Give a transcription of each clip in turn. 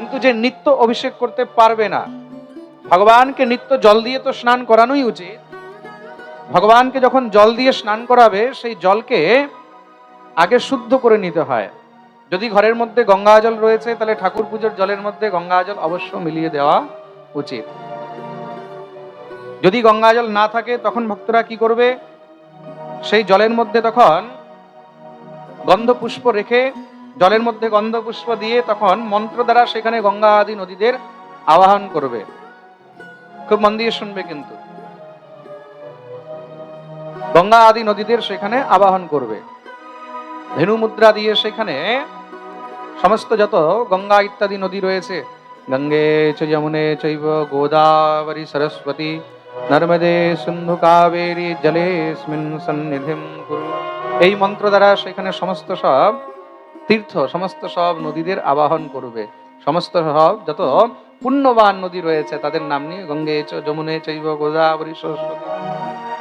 কিন্তু যে নিত্য অভিষেক করতে পারবে না, ভগবানকে নিত্য জল দিয়ে তো স্নান করানোই উচিত। ভগবানকে যখন জল দিয়ে স্নান করাবে, সেই জলকে আগে শুদ্ধ করে নিতে হয়। যদি ঘরের মধ্যে গঙ্গা জল রয়েছে, তাহলে ঠাকুর পুজোর জলের মধ্যে গঙ্গা জল অবশ্য মিলিয়ে দেওয়া উচিত। যদি গঙ্গা জল না থাকে, তখন ভক্তরা কি করবে? সেই জলের মধ্যে তখন গন্ধ পুষ্প রেখে জলের মধ্যে গন্ধ পুষ্প দিয়ে তখন মন্ত্র দ্বারা সেখানে গঙ্গা আদি নদীদের আবাহন করবে। খুব মন দিয়ে শুনবে কিন্তু। গঙ্গা আদি নদীদের সেখানে আবাহন করবে। ধেনু মুদ্রা দিয়ে সেখানে সমস্ত যত গঙ্গা ইত্যাদি নদী রয়েছে, গঙ্গে চ যমুনে চৈব গোদাবরী সরস্বতী, নর্মদে সিন্ধু কাবেরী জলেস্মিন সন্নিধিম কুরু। এই মন্ত্র দ্বারা সেখানে সমস্ত সব তীর্থ, সমস্ত সব নদীদের আবাহন করবে। সমস্ত সব যত পুণ্যবান নদী রয়েছে, তাদের নাম নিয়ে গঙ্গে যমুনে চৈব, গোদাবরী, সরস্বতী।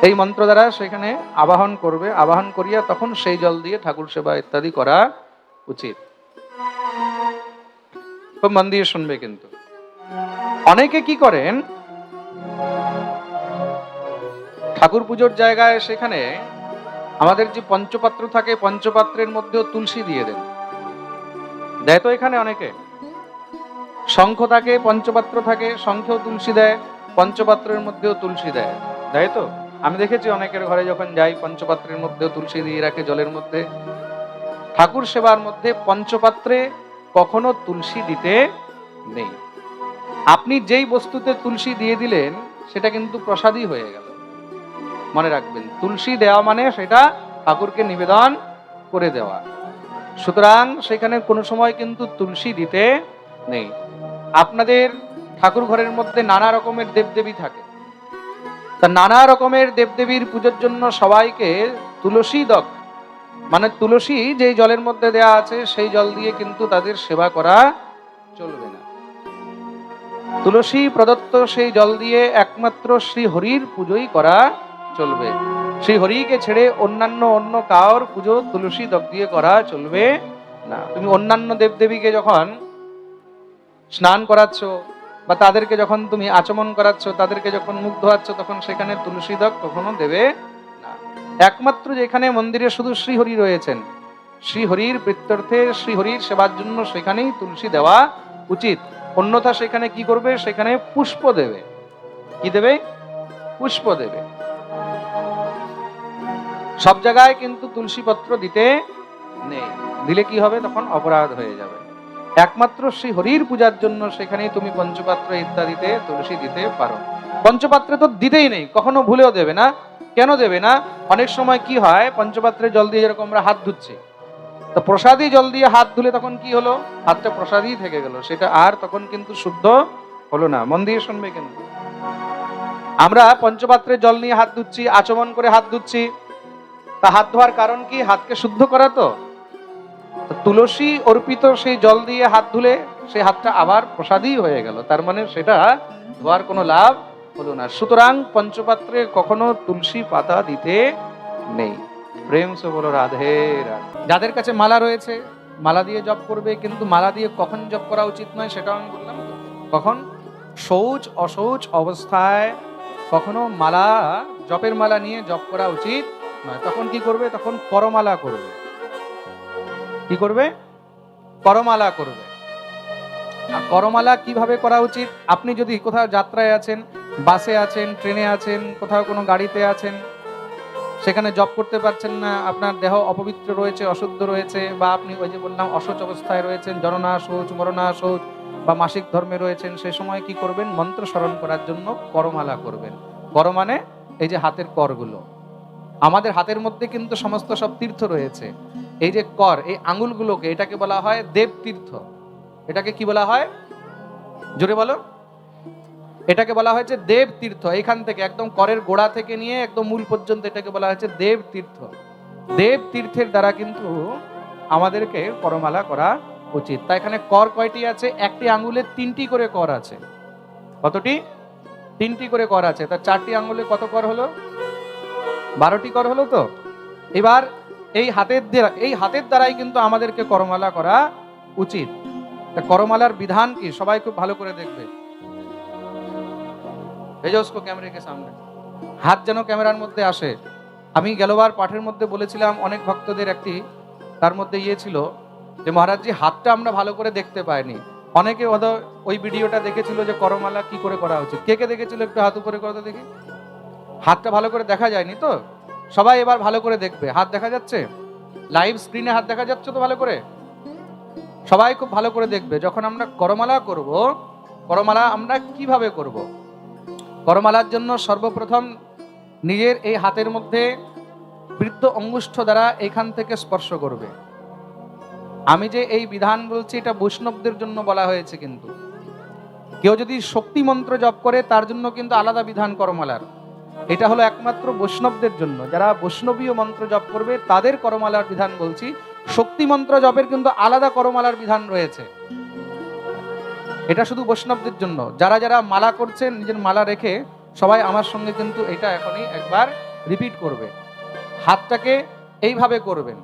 এই মন্ত্র দ্বারা সেখানে আবাহন করবে। আবাহন করিয়া তখন সেই জল দিয়ে ঠাকুর সেবা ইত্যাদি করা উচিত। খুব মন দিয়ে শুনবে কিন্তু। অনেকে কি করেন? ঠাকুর পুজোর জায়গায় সেখানে আমাদের যে পঞ্চপাত্র থাকে, পঞ্চপাত্রের মধ্যেও তুলসী দিয়ে দেন। দেয় তো এখানে অনেকে। শঙ্খ থাকে, পঞ্চপাত্র থাকে, শঙ্খেও তুলসী দেয়, পঞ্চপাত্রের মধ্যেও তুলসী দেয়। দেয় তো? আমি দেখেছি অনেকের ঘরে যখন যাই, পঞ্চপাত্রের মধ্যেও তুলসী দিয়ে রাখে জলের মধ্যে। ঠাকুর সেবার মধ্যে পঞ্চপাত্রে কখনো তুলসী দিতে নেই। আপনি যেই বস্তুতে তুলসী দিয়ে দিলেন, সেটা কিন্তু প্রসাদই হয়ে গেল। মনে রাখবেন, তুলসী দেওয়া মানে সেটা ঠাকুরকে নিবেদন করে দেওয়া। সুতরাং সেখানে কোনো সময় কিন্তু তুলসী দিতে নেই। আপনাদের ঠাকুর ঘরের মধ্যে নানা রকমের দেবদেবী থাকে। তা নানা রকমের দেবদেবীর পুজোর জন্য সবাইকে তুলসী দক মানে তুলসী যেই জলের মধ্যে দেয়া আছে, সেই জল দিয়ে কিন্তু তাদের সেবা করা চলবে না। তুলসী প্রদত্ত সেই জল দিয়ে একমাত্র শ্রী হরির পুজোই করা চলবে। শ্রী হরিকে ছেড়ে অন্যান্য অন্য কার পুজো তুলসী দক দিয়ে করা চলবে না। তুমি অন্যান্য দেবদেবীকে যখন স্নান করাচ্ছ বা তাদেরকে যখন তুমি আচমন করাচ্ছ, তাদেরকে যখন মুখ ধোয়াচ্ছ, তখন সেখানে তুলসী দক কখনো দেবে না। একমাত্র যেখানে মন্দিরে শুধু শ্রীহরি রয়েছেন, শ্রীহরির প্রত্যর্থে শ্রীহরির সেবার জন্য সেখানেই তুলসী দেওয়া উচিত। অন্যথা সেখানে কি করবে? সেখানে পুষ্প দেবে। কি দেবে? পুষ্প দেবে। সব জায়গায় কিন্তু তুলসী পত্র দিতে নেই। দিলে কি হবে? তখন অপরাধ হয়ে যাবে। একমাত্র শ্রী হরির পূজার জন্য সেখানে তুমি পঞ্চপাত্র ইত্যাদিতে তুলসী দিতে পারো। পঞ্চপাত্রে তো দিতেই নেই, কখনো ভুলেও দেবে না। কেন দেবে না? অনেক সময় কি হয়, পঞ্চপাত্রে জল দিয়ে যেরকম আমরা হাত ধুচ্ছি, তো প্রসাদই জল দিয়ে হাত ধুলে তখন কি হলো? হাতটা প্রসাদই থেকে গেল। সেটা আর তখন কিন্তু শুদ্ধ হলো না। মন দিয়ে শুনবে কিন্তু আমরা পঞ্চপাত্রে জল নিয়ে হাত ধুচ্ছি, আচমন করে হাত ধুচ্ছি তা হাত ধোয়ার কারণ কি? হাতকে শুদ্ধ করা তো? তুলসী অর্পিত সেই জল দিয়ে হাত ধুলে সেই হাতটা আবার প্রসাদই হয়ে গেল। তার মানে সেটা ধোয়ার কোনো লাভ হলো না। সুতরাং পঞ্চপাত্রে কখনো তুলসী পাতা দিতে নেই। প্রেম সে রাধে যাদের কাছে মালা রয়েছে, মালা দিয়ে জপ করবে, কিন্তু মালা দিয়ে কখন জপ করা উচিত নয় সেটাও আমি বললাম কখন? শৌচ, অশৌচ অবস্থায় কখনো মালা, জপের মালা নিয়ে জপ করা উচিত নয় তখন কি করবে? তখন করমালা করবে। কি করবে? করমালা করবে। আর করমালা কীভাবে করা উচিত? আপনি যদি কোথাও যাত্রায় আছেন, বাসে আছেন, ট্রেনে আছেন, কোথাও কোনো গাড়িতে আছেন, সেখানে জব করতে পারছেন না, আপনার দেহ অপবিত্র রয়েছে, অশুদ্ধ রয়েছে, বা আপনি ওই যে বললাম অশৌচ অবস্থায় রয়েছেন জননা শৌচ মরণা শৌচ বা মাসিক ধর্মে রয়েছেন সেই সময় কি করবেন? মন্ত্র স্মরণ করার জন্য করমালা করবেন। কর মানে এই যে হাতের করগুলো। আমাদের হাতের মধ্যে কিন্তু সমস্ত সব তীর্থ রয়েছে। এই যে কর, এই আঙুলগুলোকে এটাকে বলা হয় দেব তীর্থ এটাকে কি বলা হয়? জোরে বলো। এটাকে বলা হয়েছে দেব তীর্থ এখান থেকে একদম করের গোড়া থেকে নিয়ে একদম মূল পর্যন্ত এটাকে বলা হয়েছে দেব তীর্থ দেব তীর্থের দ্বারা কিন্তু আমাদেরকে করমালা করা উচিত। তা এখানে কর কয়টি আছে? একটি আঙুলে তিনটি করে কর আছে। কতটি? তিনটি করে কর আছে। তা চারটি আঙ্গুলে কত কর হলো? বারোটি কর হলো তো? এবার এই হাতের এই হাতের দ্বারাই কিন্তু আমাদেরকে করমালা করা উচিত। তা করমালার বিধান কি? সবাই খুব ভালো করে দেখবে। ভেজসকো ক্যামেরাকে সামনে। হাত যেন ক্যামেরার মধ্যে আসে। আমি গেলবার পাঠের মধ্যে বলেছিলাম, অনেক ভক্তদের একটি, তার মধ্যে ইয়ে ছিল যে মহারাজজি হাতটা আমরা ভালো করে দেখতে পাইনি। অনেকে ওই ভিডিওটা দেখেছিল যে, করমালা কি করে করা উচিত? কে কে দেখেছিল? একটু হাত উপরে করতে দেখি। হাতটা ভালো করে দেখা যায়নি তো? সবাই এবার ভালো করে দেখবে। হাত দেখা যাচ্ছে? লাইভ স্ক্রিনে হাত দেখা যাচ্ছে তো ভালো করে? সবাই খুব ভালো করে দেখবে। যখন আমরা করমালা করব, করমালা আমরা কীভাবে করব? করমালার জন্য সর্বপ্রথম নিজের এই হাতের মধ্যে বৃদ্ধ অঙ্গুষ্ঠ দ্বারা এখান থেকে স্পর্শ করবে। আমি যে এই বিধান বলছি, এটা বৈষ্ণবদের জন্য বলা হয়েছে কিন্তু। কেউ যদি শক্তি মন্ত্র জপ করে, তার জন্য কিন্তু আলাদা বিধান করমালার। এটা হলো একমাত্র বৈষ্ণবদের জন্য। যারা বৈষ্ণবীয় মন্ত্র জপ করবে, তাদের করমালার বিধান বলছি। শক্তি মন্ত্র জপের কিন্তু আলাদা করমালার বিধান রয়েছে। এটা শুধু বৈষ্ণবদের জন্য। যারা যারা মালা করছেন, নিজের মালা রেখে সবাই আমার সঙ্গে কিন্তু এটা এখনই একবার রিপিট করবে। হাতটাকে এইভাবে করবেন।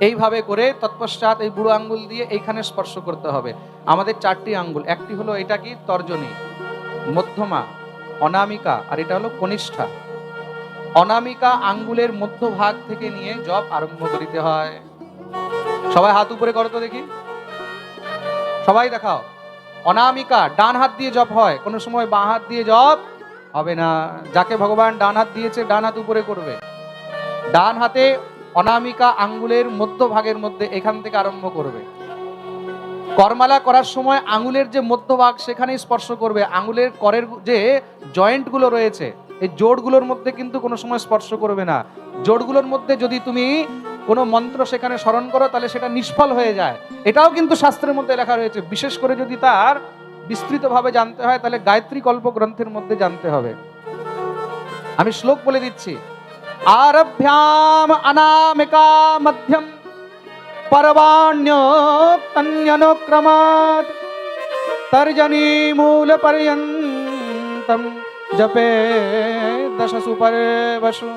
এইভাবে করে তৎপশ্চাৎ এই বুড়ো আঙ্গুল দিয়ে এইখানে স্পর্শ করতে হবে। আমাদের চারটি আঙ্গুল। একটি হলো এটা কি? তর্জনী। মধ্যমা। অনামিকা, আর এটা হলো কনিষ্ঠা। অনামিকা আঙ্গুলের মধ্যভাগ থেকে নিয়ে জপ আরম্ভ করিতে হয়। সবাই হাত উপরে করো তো দেখি। সবাই দেখাও। অনামিকা, ডান হাত দিয়ে জপ হয়। কোনো সময় বাঁ হাত দিয়ে জপ হবে না। যাকে ভগবান ডান হাত দিয়েছে, ডান হাত উপরে করবে। ডান হাতে অনামিকা আঙ্গুলের মধ্যভাগের মধ্যে এখান থেকে আরম্ভ করবে। করমালা করার সময় আঙুলের যে মধ্যভাগ সেখানে স্পর্শ করবে। আঙুলের করের যে জয়েন্টগুলো রয়েছে, এই জোড়গুলোর মধ্যে কিন্তু কোনো সময় স্পর্শ করবে না। জোড়গুলোর মধ্যে যদি তুমি কোনো মন্ত্র সেখানে স্মরণ করো, তাহলে সেটা নিষ্ফল হয়ে যায়। এটাও কিন্তু শাস্ত্রের মধ্যে লেখা রয়েছে। বিশেষ করে যদি তার বিস্তৃতভাবে জানতে হয়, তাহলে গায়ত্রী কল্প গ্রন্থের মধ্যে জানতে হবে। আমি শ্লোক বলে দিচ্ছি। আরভ্যাম অনামিকা মধ্যম দশসু পর্বসু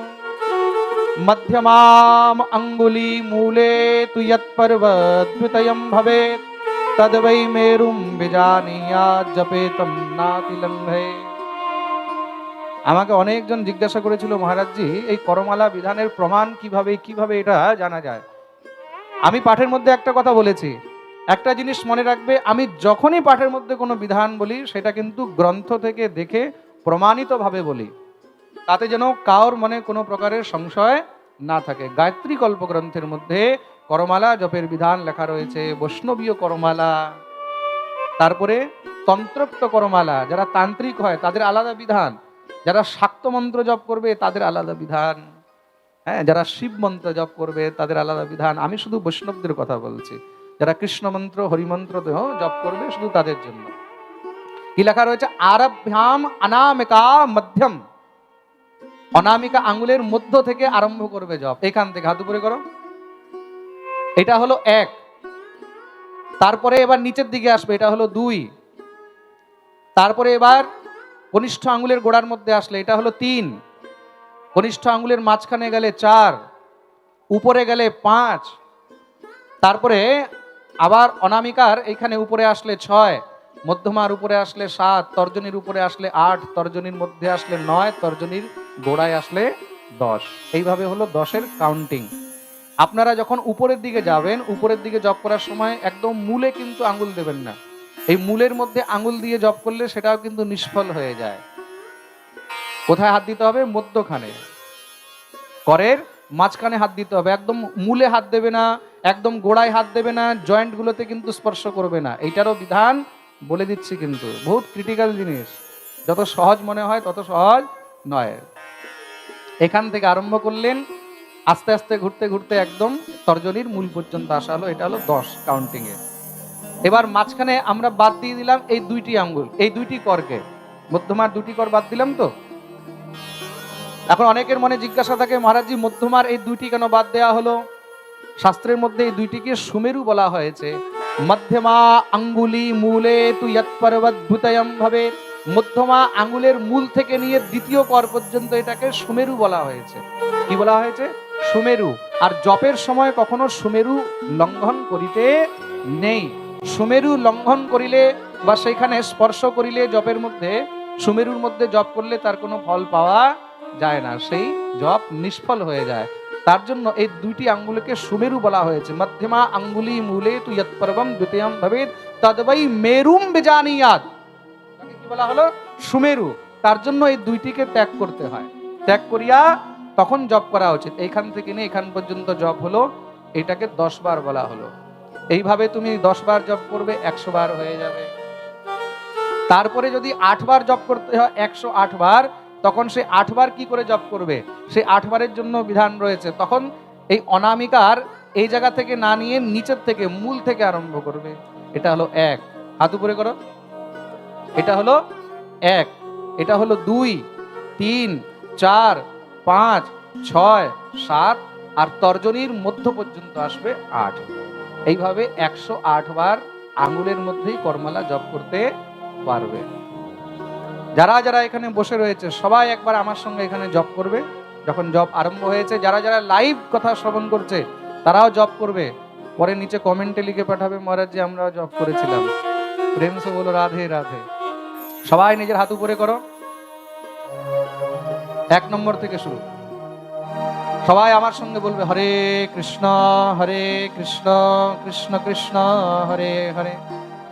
মধ্যমাম অঙ্গুলি মূলে তু যৎপর্বদ্বিতয়ম ভবেত তদ বৈ মেরুম বিজানীয়াৎ জপেতম নাতিলঙ্ঘে আমাকে অনেকজন জিজ্ঞাসা করেছিল মহারাজজি এই করমালা বিধানের প্রমাণ কীভাবে কীভাবে এটা জানা যায়? আমি পাঠের মধ্যে একটা কথা বলেছি। একটা জিনিস মনে রাখবে, আমি যখনই পাঠের মধ্যে কোনো বিধান বলি, সেটা কিন্তু গ্রন্থ থেকে দেখে প্রমাণিতভাবে বলি। তাতে যেন কার মনে কোনো প্রকারের সংশয় না থাকে। গায়ত্রী কল্প গ্রন্থের মধ্যে করমালা, জপের বিধান লেখা রয়েছে, বৈষ্ণবীয় করমালা, তারপরে তন্ত্রোক্ত করমালা, যারা তান্ত্রিক হয়, তাদের আলাদা বিধান। যারা শাক্ত মন্ত্র জপ করবে, তাদের আলাদা বিধান। হ্যাঁ যারা শিব মন্ত্র জপ করবে, তাদের আলাদা বিধান। আমি শুধু বৈষ্ণবদের কথা বলছি। যারা কৃষ্ণ মন্ত্র হরিমন্ত্র দেহ জপ করবে শুধু তাদের জন্য। কি লেখা রয়েছে? আরভ্যাম অনামিকা মধ্যম। অনামিকা আঙ্গুলের মধ্য থেকে আরম্ভ করবে জপ। এখান থেকে হাত উপরে করো। এটা হলো এক। তারপরে এবার নিচের দিকে আসবে। এটা হলো দুই। তারপরে এবার কনিষ্ঠ আঙ্গুলের গোড়ার মধ্যে আসলে এটা হলো তিন। কনিষ্ঠ আঙ্গুলের মাঝখানে গেলে চার, উপরে গেলে পাঁচ, তারপরে আবার অনামিকার এইখানে উপরে আসলে ছয়, মধ্যমার উপরে আসলে সাত, তর্জনীর উপরে আসলে আট, তর্জনীর মধ্যে আসলে নয়, তর্জনীর গোড়ায় আসলে দশ। এইভাবে হলো দশের কাউন্টিং আপনারা যখন উপরের দিকে যাবেন, উপরের দিকে জব করার সময় একদম মূলে কিন্তু আঙ্গুল দেবেন না। এই মূলের মধ্যে আঙ্গুল দিয়ে জব করলে সেটাও কিন্তু নিষ্ফল হয়ে যায়। কোথায় হাত দিতে হবে? মধ্যখানে। করের মাঝখানে হাত দিতে হবে। একদম মূলে হাত দেবে না, একদম গোড়ায় হাত দেবে না, জয়েন্টগুলোতে কিন্তু স্পর্শ করবে না। এইটারও বিধান বলে দিচ্ছি কিন্তু। বহুত ক্রিটিক্যাল জিনিস। যত সহজ মনে হয় তত সহজ নয়। এখান থেকে আরম্ভ করলেন। আস্তে আস্তে ঘুরতে ঘুরতে একদম তর্জনীর মূল পর্যন্ত আসা হলো। এটা হলো দশ কাউন্টিং এ। এবার মাঝখানে আমরা বাদ দিয়ে দিলাম এই দুইটি আঙ্গুল, এই দুইটি করকে। মধ্যমার দুটি কর বাদ দিলাম তো? এখন অনেকের মনে জিজ্ঞাসা থাকে, মহারাজজি, মধ্যমার এই দুইটি কেন বাদ দেয়া হলো? শাস্ত্রের মধ্যে এই দুইটিকে সুমেরু বলা হয়েছে। মধ্যমা আঙ্গুলি মূলে তু যৎপর্বদ্ভুতয়ম ভাবে। মধ্যমা আঙ্গুলের মূল থেকে নিয়ে দ্বিতীয় কর পর্যন্ত এটাকে সুমেরু বলা হয়েছে। কি বলা হয়েছে? সুমেরু। আর জপের সময় কখনো সুমেরু লঙ্ঘন করিতে নেই। সুমেরু লঙ্ঘন করিলে বা সেখানে স্পর্শ করিলে জপের মধ্যে, সুমেরুর মধ্যে জপ করলে তার কোনো ফল পাওয়া যায় না, সেই জপ নিষ্ফল হয়ে যায়। তার জন্য এই দুইটি আঙ্গুলকে সুমেরু বলা হয়েছে। মধ্যমা আঙ্গুলি মূলে তু ইয়ৎপর্বম দ্বিতীয়ম ভবেদ তদবই মেরুম বেজানিয়াত তাকে কি বলা হলো? সুমেরু। তার জন্য এই দুইটিকে ত্যাগ করতে হয়। ত্যাগ করিয়া তখন জপ করা উচিত। এইখান থেকে নিয়ে এখান পর্যন্ত জপ হলো। এটাকে দশ বার বলা হলো। এইভাবে তুমি দশ বার জপ করবে, একশো বার হয়ে যাবে। তারপরে যদি আট বার জপ করতে হয়, একশো আট বার তখন সে আট বার কি করে জপ করবে? সে আট বারের জন্য বিধান রয়েছে। তখন এই অনামিকার এই জায়গা থেকে না নিয়ে নিচের থেকে, মূল থেকে আরম্ভ করবে। এটা হলো এক। হাত উপরে করো। এটা হলো এক। এটা হলো দুই, তিন, চার, পাঁচ, ছয়, সাত আর তর্জনীর মধ্য পর্যন্ত আসবে আট। এইভাবে একশো আট বার আঙুলের মধ্যেই কর্মলা জপ করতে পারবে। যারা যারা এখানে বসে রয়েছে, সবাই একবার আমার সঙ্গে এখানে জব করবে। যখন জব আরম্ভ হয়েছে, যারা যারা লাইভ কথা শ্রবণ করছে, তারাও জব করবে। পরে নিচে কমেন্টে লিখে পাঠাবে মহারাজ যে আমরা জব করেছিলাম। প্রেম সে বলো, রাধে রাধে। সবাই নিজের হাত উপরে করো। এক নম্বর থেকে শুরু। সবাই আমার সঙ্গে বলবে, হরে কৃষ্ণ হরে কৃষ্ণ কৃষ্ণ কৃষ্ণ, হরে হরে।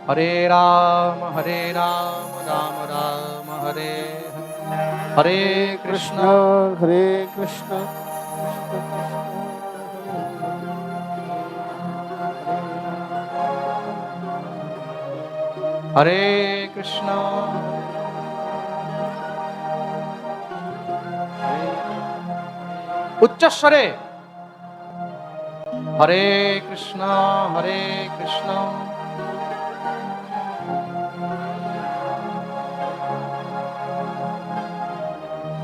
হরে রাম হরে রাম রাম রাম হরে হরে হরে কৃষ্ণ হরে কৃষ্ণ হরে কৃষ্ণ উচ্চস্বরে হরে কৃষ্ণ হরে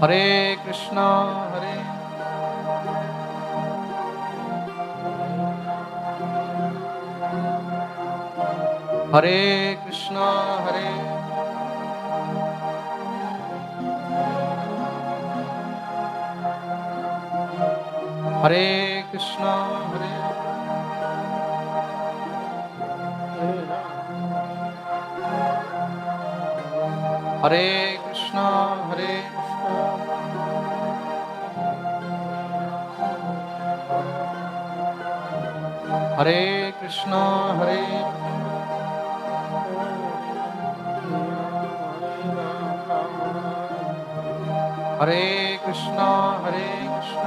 কৃষ্ণ হরে কৃষ্ণ হরে হরে কৃষ্ণ হরে হরে কৃষ্ণ হরে হরে কৃষ্ণ, হরে হরে কৃষ্ণ হরে কৃষ্ণ।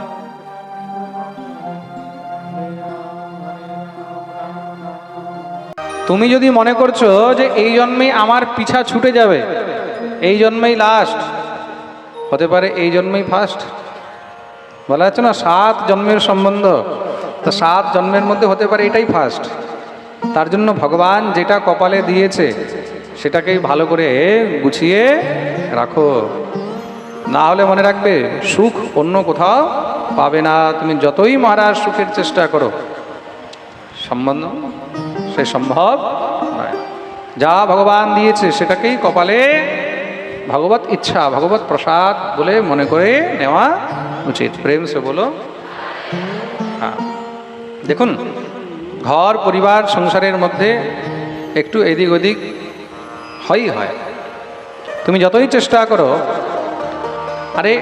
তুমি যদি মনে করছ যে এই জন্মেই আমার পিছা ছুটে যাবে, এই জন্মেই লাস্ট হতে পারে এই জন্মেই ফার্স্ট বলা যাচ্ছে না, সাত জন্মের সম্বন্ধ। তো সাত জন্মের মধ্যে হতে পারে এটাই ফার্স্ট তার জন্য ভগবান যেটা কপালে দিয়েছে, সেটাকেই ভালো করে গুছিয়ে রাখো। না হলে মনে রাখবে, সুখ অন্য কোথাও পাবে না। তুমি যতই মহারাজ সুখের চেষ্টা করো, সম্বন্ধ? সে সম্ভব নয়। যা ভগবান দিয়েছে, সেটাকেই কপালে ভগবত ইচ্ছা, ভগবত প্রসাদ বলে মনে করে নেওয়া উচিত। প্রেম সে বলো। হ্যাঁ। দেখুন, ঘর, পরিবার, সংসারের মধ্যে একটু এদিক ওদিক হয়ই হয়। তুমি যতই চেষ্টা করো, আরে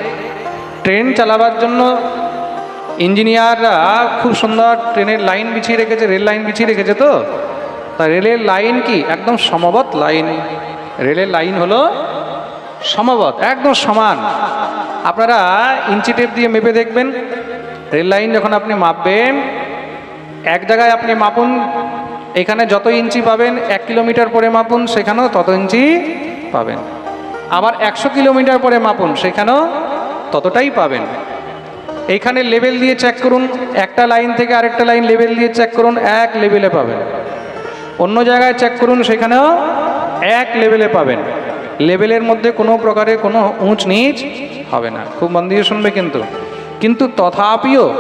ট্রেন চালাবার জন্য ইঞ্জিনিয়াররা খুব সুন্দর ট্রেনের লাইন বিছিয়ে রেখেছে, রেল লাইন বিছিয়ে রেখেছে তো? তা রেলের লাইন কি? একদম সমবত লাইন। রেলের লাইন হলো সমবত, একদম সমান। আপনারা ইঞ্চি টেপ দিয়ে মেপে দেখবেন। রেল লাইন যখন আপনি মাপবেন এক জায়গায় আপনি মাপুন, এখানে যত ইঞ্চি পাবেন, এক কিলোমিটার পরে মাপুন, সেখানেও তত ইঞ্চি পাবেন। আবার একশো কিলোমিটার পরে মাপুন, সেখানেও ততটাই পাবেন। এইখানে লেভেল দিয়ে চেক করুন, একটা লাইন থেকে আরেকটা লাইন লেভেল দিয়ে চেক করুন, এক লেভেলে পাবেন। অন্য জায়গায় চেক করুন, সেখানেও এক লেভেলে পাবেন। লেভেলের মধ্যে কোনো প্রকারে কোনো উঁচ নিচ হবে না। খুব মন দিয়ে শুনবে কিন্তু। কিন্তু তথাপিও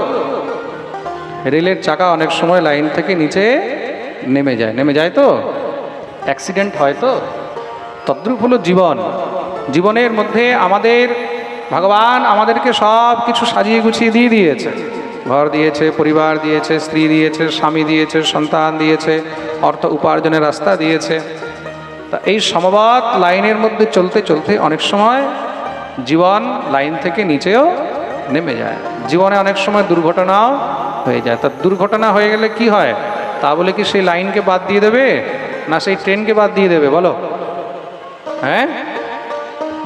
রেলের চাকা অনেক সময় লাইন থেকে নিচে নেমে যায়। নেমে যায় তো? অ্যাক্সিডেন্ট হয় তো? তদ্রূপ হলো জীবন। জীবনের মধ্যে আমাদের ভগবান আমাদেরকে সব কিছু সাজিয়ে গুছিয়ে দিয়ে দিয়েছে। ঘর দিয়েছে, পরিবার দিয়েছে, স্ত্রী দিয়েছে, স্বামী দিয়েছে, সন্তান দিয়েছে, অর্থ উপার্জনের রাস্তা দিয়েছে। তা এই সমবাদ লাইনের মধ্যে চলতে চলতে অনেক সময় জীবন লাইন থেকে নিচেও নেমে যায়। জীবনে অনেক সময় দুর্ঘটনাও হয়ে যায়। তা দুর্ঘটনা হয়ে গেলে কি হয়? তা বলে কি সেই লাইনকে বাদ দিয়ে দেবে? না সেই ট্রেনকে বাদ দিয়ে দেবে? বলো। হ্যাঁ?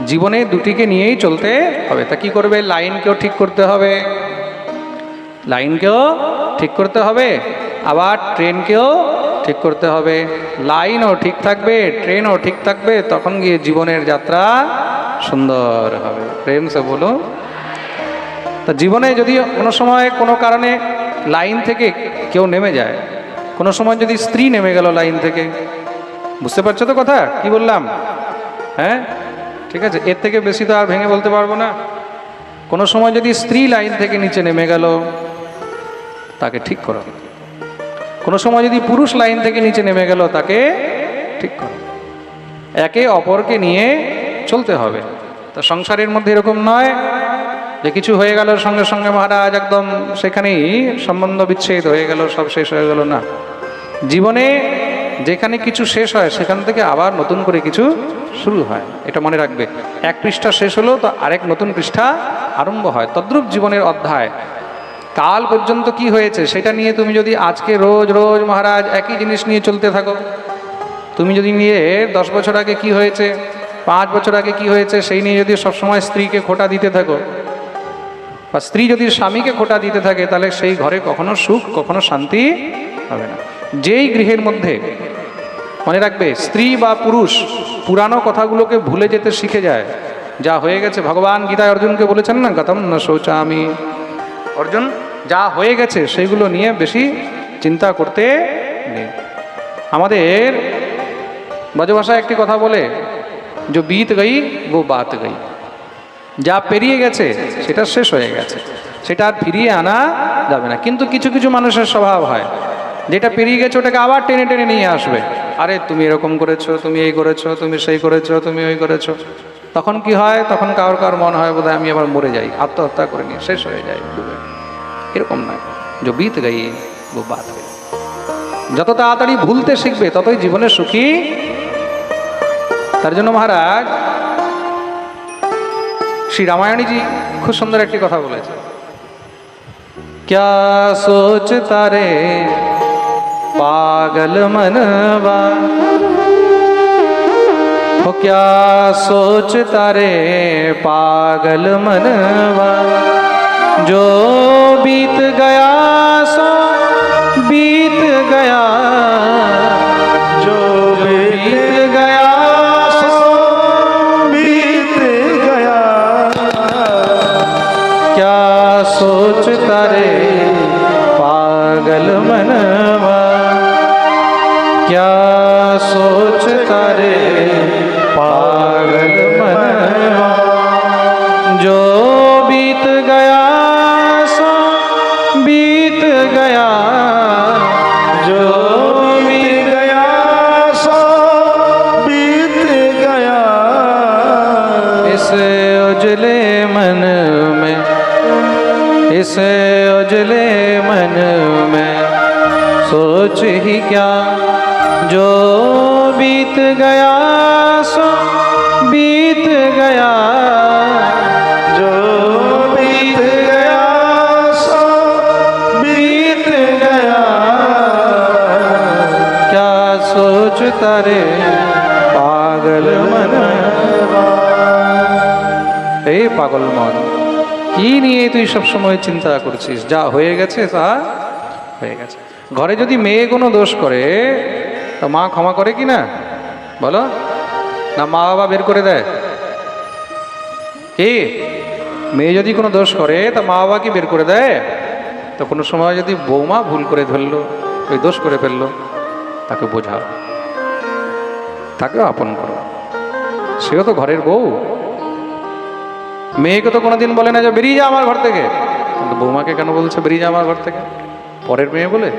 জীবনে দুটিকে নিয়েই চলতে হবে। তা কি করবে? লাইনকেও ঠিক করতে হবে। লাইনকেও ঠিক করতে হবে। আবার ট্রেনকেও ঠিক করতে হবে। লাইনও ঠিক থাকবে, ট্রেনও ঠিক থাকবে, তখন গিয়ে জীবনের যাত্রা সুন্দর হবে। প্রেম সে বলো তা জীবনে যদি কোনো সময় কোনো কারণে লাইন থেকে কেউ নেমে যায়। কোনো সময় যদি স্ত্রী নেমে গেল লাইন থেকে। বুঝতে পারছ তো কথা? কি বললাম? হ্যাঁ? ঠিক আছে, এর থেকে বেশি তো আর ভেঙে বলতে পারব না। কোনো সময় যদি স্ত্রী লাইন থেকে নিচে নেমে গেল, তাকে ঠিক করো। কোনো সময় যদি পুরুষ লাইন থেকে নিচে নেমে গেল, তাকে ঠিক করো। একে অপরকে নিয়ে চলতে হবে। তা সংসারের মধ্যে এরকম নয়। যে কিছু হয়ে গেল সঙ্গে সঙ্গে মহারাজ একদম সেখানেই সম্বন্ধ বিচ্ছেদ হয়ে গেল, সব শেষ হয়ে গেল না। জীবনে যেখানে কিছু শেষ হয়, সেখান থেকে আবার নতুন করে কিছু শুরু হয়, এটা মনে রাখবে। এক পৃষ্ঠা শেষ হলো তো আরেক নতুন পৃষ্ঠা আরম্ভ হয়। তদ্রূপ জীবনের অধ্যায়। কাল পর্যন্ত কি হয়েছে সেটা নিয়ে তুমি যদি আজকে রোজ রোজ মহারাজ একই জিনিস নিয়ে চলতে থাকো, তুমি যদি নিয়ে দশ বছর আগে কি হয়েছে, পাঁচ বছর আগে কি হয়েছে, সেই নিয়ে যদি সবসময় স্ত্রীকে খোটা দিতে থাকো বা স্ত্রী যদি স্বামীকে খোটা দিতে থাকে, তাহলে সেই ঘরে কখনো সুখ, কখনো শান্তি হবে না। যেই গৃহের মধ্যে, মনে রাখবে, স্ত্রী বা পুরুষ পুরানো কথাগুলোকে ভুলে যেতে শিখে যায়। যা হয়ে গেছে, ভগবান গীতায় অর্জুনকে বলেছেন না, গতম না শৌচা আমি অর্জুন, যা হয়ে গেছে সেইগুলো নিয়ে বেশি চিন্তা করতে নেই। আমাদের ব্রজভাষায় একটি কথা বলে, যে বিত গই ও বাত গই যা পেরিয়ে গেছে, সেটা শেষ হয়ে গেছে। সেটা আর ফিরিয়ে আনা যাবে না। কিন্তু কিছু কিছু মানুষের স্বভাব হয়। যেটা পেরিয়ে গেছে, ওটাকে আবার টেনে টেনে নিয়ে আসবে। আরে, তুমি এরকম করেছ, তুমি এই করেছ, তুমি সেই করেছ, তুমি ওই করেছ। তখন কি হয়? তখন কারোর কারোর মনে হয় বোধহয়, আমি আবার মরে যাই, আত্মহত্যা করে নিয়ে শেষ হয়ে যায় ডুবে এরকম নয়। যে বিত গই ও গই। যত তাড়াতাড়ি ভুলতে শিখবে, ততই জীবনে সুখী। তার জন্য মহারাজ শ্রী রামায়ণীজি খুব সুন্দর একটি কথা বলেছে ক্যা সোচতা রে পাগল মনবা हो क्या सोचता रे पागल मनवा जो बीत गया सो बीत गया सोचता तारे पागल मनवा। क्या सोच रे তারে পাগল মন এই পাগল মন, কি নিয়ে তুই সব সময় চিন্তা করছিস? যা হয়ে গেছে, তা হয়ে গেছে। ঘরে যদি মেয়ে কোনো দোষ করে, তো মা ক্ষমা করে কি না? বলো। না মা বাবা বের করে দেয়। কি? মেয়ে যদি কোনো দোষ করে, তা মা বাবা কি বের করে দেয়? তো কোনো সময় যদি বৌমা ভুল করে ধরলো, ওই দোষ করে ফেলল, তাকে বোঝাও। তাকেও আপন করো। সেও তো ঘরের বউ। মেয়েকে তো কোনোদিন বলে না যে, বেরিয়ে যা আমার ঘর থেকে। কিন্তু বৌমাকে কেন বলছে, বেরিয়ে যা আমার ঘর থেকে? পরের মেয়ে বলে,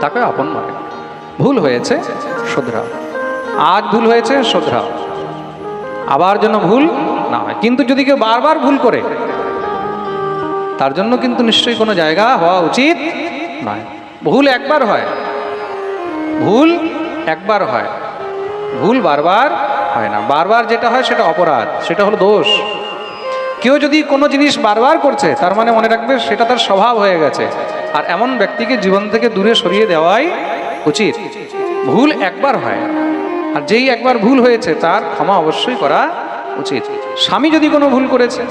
তাকে আপন মানে ভুল হয়েছে, শোধরাও। আজ ভুল হয়েছে, শোধরাও। আবার যেন ভুল না হয়। কিন্তু যদি কেউ বারবার ভুল করে, তার জন্য কিন্তু নিশ্চয়ই কোনো জায়গা হওয়া উচিত নয়। ভুল একবার হয়। ভুল একবার হয়। ভুল বারবার হয় না। বারবার যেটা হয় সেটা অপরাধ, সেটা হলো দোষ। কেউ যদি কোনো জিনিস বারবার করছে, তার মানে মনে রাখবে সেটা তার স্বভাব হয়ে গেছে। আর এমন ব্যক্তিকে জীবন থেকে দূরে সরিয়ে দেওয়াই উচিত। ভুল একবার হয়। আর যেই একবার ভুল হয়েছে, তার ক্ষমা অবশ্যই করা উচিত। স্বামী যদি কোনো ভুল করেছে,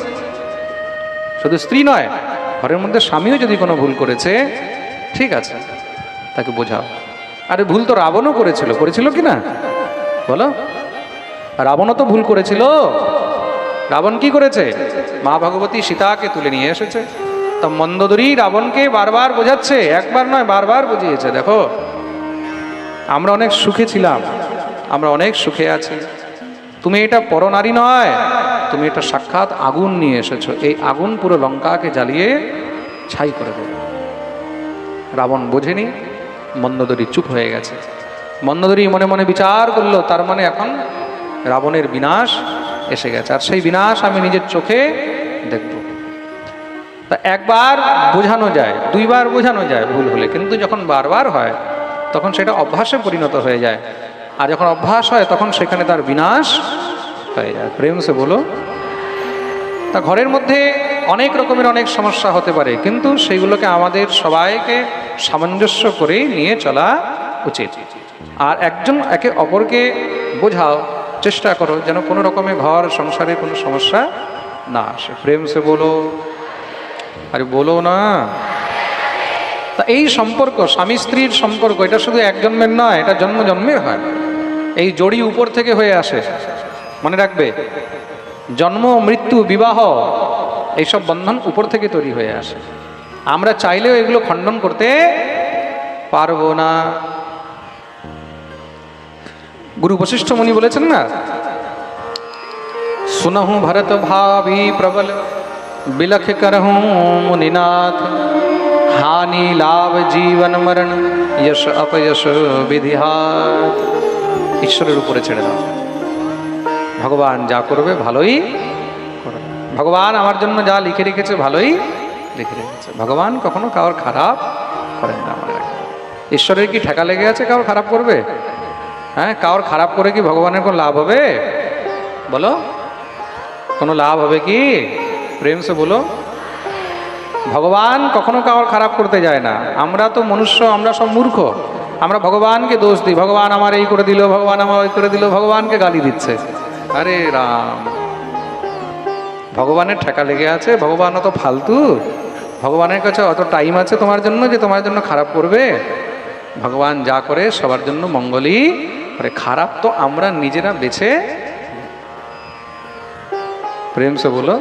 শুধু স্ত্রী নয়, ঘরের মধ্যে স্বামীও যদি কোনো ভুল করেছে, ঠিক আছে, তাকে বোঝাও। আরে ভুল তো রাবণও করেছিল করেছিল কি না? বলো। রাবণও তো ভুল করেছিল। রাবণ কি করেছে? মা ভগবতী সীতাকে তুলে নিয়ে এসেছে। তো মন্দোদরী রাবণকে বারবার বোঝাচ্ছে। একবার নয়, বারবার বুঝিয়েছে। দেখো, আমরা অনেক সুখে ছিলাম। আমরা অনেক সুখে আছি। তুমি এটা পরনারী নয়, তুমি এটা সাক্ষাৎ আগুন নিয়ে এসেছ। এই আগুন পুরো লঙ্কাকে জ্বালিয়ে ছাই করে দেবে। রাবণ বোঝেনি, মন্দোদরী চুপ হয়ে গেছে। মন্দোদরী মনে মনে বিচার করল, তার মানে এখন রাবণের বিনাশ এসে গেছে। আর সেই বিনাশ আমি নিজের চোখে দেখব। তা একবার বোঝানো যায়, দুইবার বোঝানো যায় ভুল হলে, কিন্তু যখন বারবার হয়, তখন সেটা অভ্যাসে পরিণত হয়ে যায়। আর যখন অভ্যাস হয়, তখন সেখানে তার বিনাশ হয়ে যায়। প্রেম সে বলো, তা ঘরের মধ্যে অনেক রকমের অনেক সমস্যা হতে পারে, কিন্তু সেইগুলোকে আমাদের সবাইকে সামঞ্জস্য করে নিয়ে চলা উচিত। আর একজন একে অপরকে বোঝাও, চেষ্টা করো যেন কোনো রকমে ঘর, সংসারে কোনো সমস্যা না আসে। প্রেম সে বলো, আরে বলো না। তা এই সম্পর্ক, স্বামী স্ত্রীর সম্পর্ক, এটা শুধু এক জন্মের নয় এটা জন্ম জন্মের হয়। এই জড়ি উপর থেকে হয়ে আসে। মনে রাখবে, জন্ম, মৃত্যু, বিবাহ, এইসব বন্ধন উপর থেকে তৈরি হয়ে আসে। আমরা চাইলেও এগুলো খণ্ডন করতে পারব না। গুরু বশিষ্ঠ মুনি বলেছেন না सुनहु भरत भावी प्रबल बिलख करहूँ मुनिनाथ हानि लाभ जीवन मरण यश अपयश বিধিহাত ঈশ্বরের উপরে ছেড়ে দাও ভগবান যা করবে ভালোই করবে ভগবান আমার জন্য যা লিখে রেখেছে ভালোই লিখে রেখেছে ভগবান কখনো কারোর খারাপ করেন না মনে রাখবে ঈশ্বরের কি ঠেকা লেগে আছে কারোর খারাপ করবে হ্যাঁ কারোর খারাপ করে কি ভগবানের কোনো লাভ হবে? বলো। কোনো লাভ হবে কি? প্রেম সে বলো। ভগবান কখনো কারোর খারাপ করতে যায় না। আমরা তো মনুষ্য, আমরা সব মূর্খ। আমরা ভগবানকে দোষ দিই। ভগবান আমার এই করে দিল, ভগবান আমার ওই করে দিল, ভগবানকে গালি দিচ্ছে। আরে রাম। ভগবানের ঠেকা লেগে আছে, ভগবান অত ফালতু। ভগবানের কাছে অত টাইম আছে তোমার জন্য যে তোমার জন্য খারাপ করবে। ভগবান যা করে সবার জন্য মঙ্গলই। করে খারাপ তো আমরা নিজেরা বেছে প্রেম সে বলো